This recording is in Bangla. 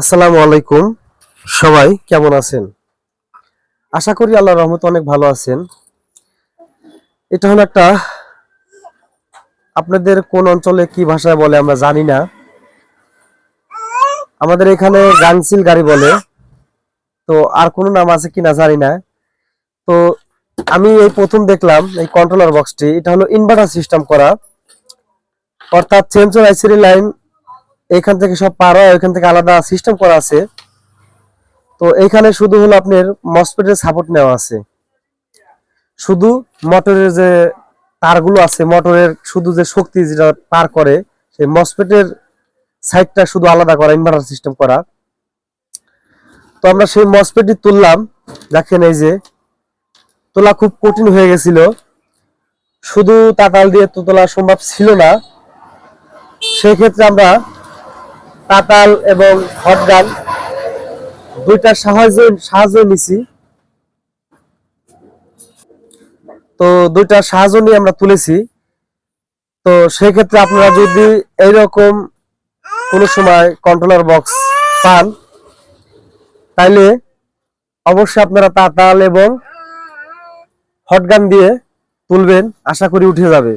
আসসালামু আলাইকুম। সবাই কেমন আছেন? আশা করি আল্লাহ রহমত অনেক ভালো আছেন। এটা হলো একটা আপনাদের কোন অঞ্চলে কি ভাষায় বলে আমরা জানি না। আমাদের এখানে গাংসিল গাড়ি বলে। তো আর কোনো নাম আছে কিনা জানি না। তো আমি এই প্রথম দেখলাম এই কন্ট্রোলার বক্সটি এটা হলো ইনভার্টার সিস্টেম করা। অর্থাৎ সেন্সর আইসিডি লাইন এখান থেকে সব পার হয়, ওইখান থেকে আলাদা সিস্টেম করা আছে। তো এইখানে শুধু হলো আপনার মসপেটের সাপোর্ট নেওয়া আছে। শুধু মোটরের যে তারগুলো আছে মোটরের শুধু যে শক্তি যেটা পার করে, সেই মসপেটের সাইডটা শুধু আলাদা করা ইনভার্টার সিস্টেম করা। তো আমরা সেই মসপেটটি তুললাম, দেখেন এই যে, তোলা খুব কঠিন হয়ে গেছিল। শুধু তাতাল দিয়ে তো তোলা সম্ভব ছিল না। সেই ক্ষেত্রে আমরা তাতাল এবং হটগান দুইটার সাহায্য সাহায্য নিছি। তো দুইটার সাহায্য নিয়ে আমরা তুলেছি। তো সেক্ষেত্রে আপনারা যদি এইরকম কোনো সময় কন্ট্রোলার বক্স পান, তাইলে অবশ্যই আপনারা তাতাল এবং হটগান দিয়ে তুলবেন, আশা করি উঠে যাবে।